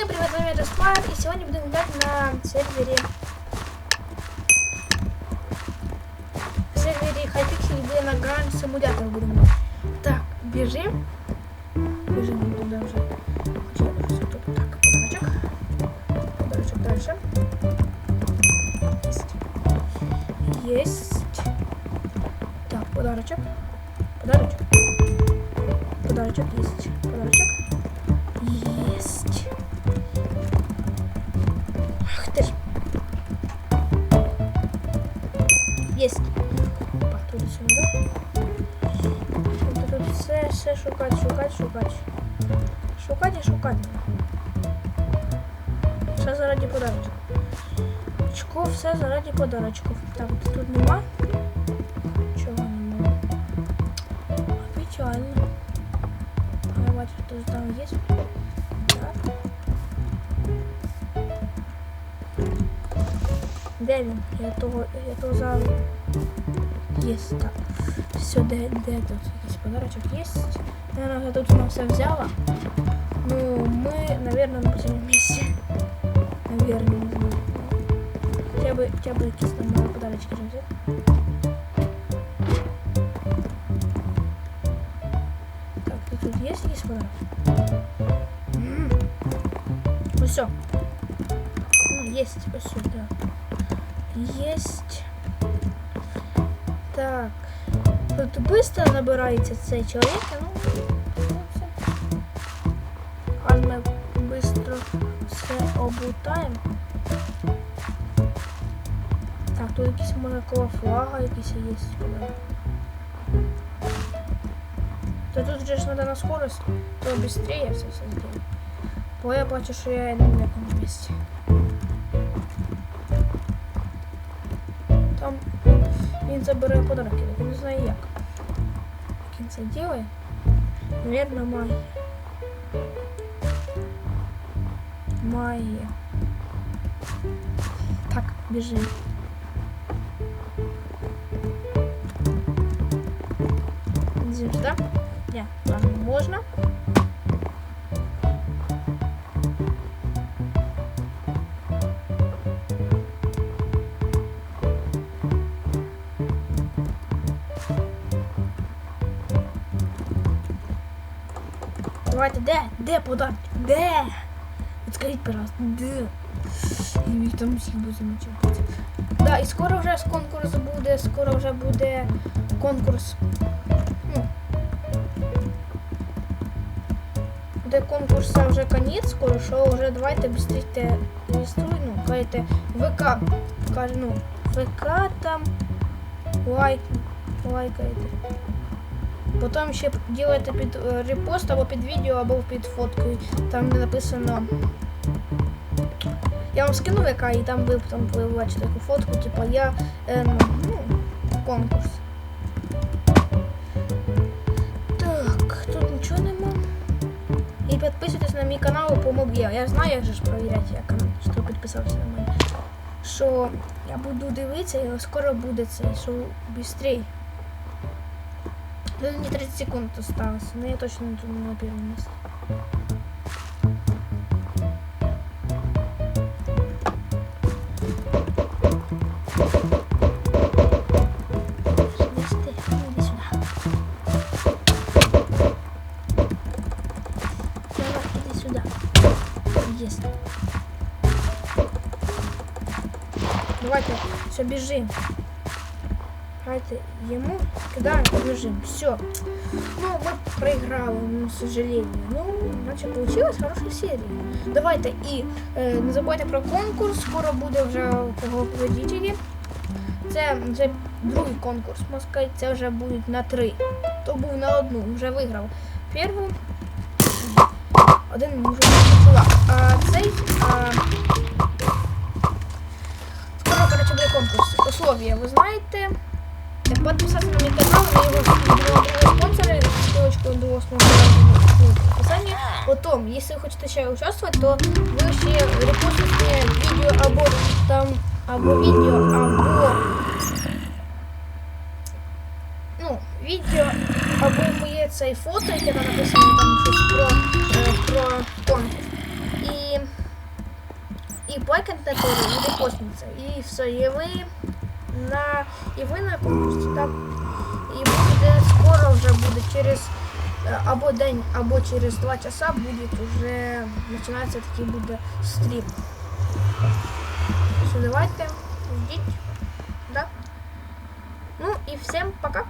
Всем привет, с вами Джаспар, и сегодня будем играть на сервере сервере Hypixel, где на Grand Simulator будем играть. Так, бежим. Бежим туда уже. Так, подарочек. Подарочек дальше. Есть. Есть. Так, подарочек. Подарочек. Подарочек. Есть. Есть. Туди сюди. Тут, тут все, все шукати, шукати, шукати. Шукати і шукати. Все заради подарочку. Очко, все заради подарочку. Так, тут нема. Чого нема? Печально. Я бачу, тут там є. Де він? Я того, я того за... Єсть, так. Все, де, де тут? Якийсь подарочок есть. Наверное, я тут вона все взяла. Ну, мы, наверное, на последнем месте. Наверное, не знаю. Хотя бы, хотя бы якісь там мої подарочки же взяти. Так, тут, тут есть якийсь подарок? М. Ну все. Ну, есть, спасибо, да. Есть. Так. Тут быстро набирається цей чоловік, ну, ну все. А ми быстро все обутаємо. Так, тут якісь монакова флага, якісь є. Та тут же ж надо на скорость, то быстрее все все сделать. Бо я бачу, що я не на якому місці. він забере подарок, я не знаю як. Як він це делає? Наверное, магія. Магія. Так, біжим. Біжим сюди? Ні, ладно, можна. Давайте, де? Де подарок? Де? От скажіть, пожалуйста, де? І там всіх буде замочити. Да, і скоро вже конкурс буде, скоро вже буде конкурс. Ну, буде конкурс а вже конець, скоро, що вже давайте быстріте реєструй, ну, кажете, ВК, каже, ну, ВК там, лайк, лайкайте. Потім ще делаєте під е, репост або під відео, або під фоткою. Там де написано. Я вам скину ВК і там ви там побачите таку фотку, типу я е, ну, конкурс. Так, тут нічого нема. І підписуйтесь на мій канал по мобі. Я знаю, як же ж провіряти, як що підписався на мене. Що я буду дивитися, і скоро буде це, що швидше. Ну, не 30 секунд осталось, но я точно. Давай, иди сюда. Есть. Давайте, все, бежим. Давайте ему кидаем, побежим. Все. Ну, мы проиграли, ну, к сожалению. Ну, значит, получилась хорошая серия. Давайте і е, не забувайте про конкурс. Скоро буде вже кого победителі. Це вже другий конкурс, можна сказати, це вже будуть на три. То був на одну, вже виграв. Перву. Один може бути А цей. А... Скоро, коротше, буде конкурс. Условия, ви знаєте. Подписаться на мой канал, на его спонсоры, ссылочку до основного в описании. Потом, если вы хотите еще участвовать, то вы ще репостите видео або там, або видео, або ну, відео, або моє цей фото, яке там написано там щось про, е, про конкурс. І і плайкать на теорію, і репостнуться. І все, і ви на і ви на конкурсі, так. І буде скоро вже буде через е, або день, або через два часа буде вже починається такий буде стрім. Все, давайте, ждіть. Да? Ну і всім пока.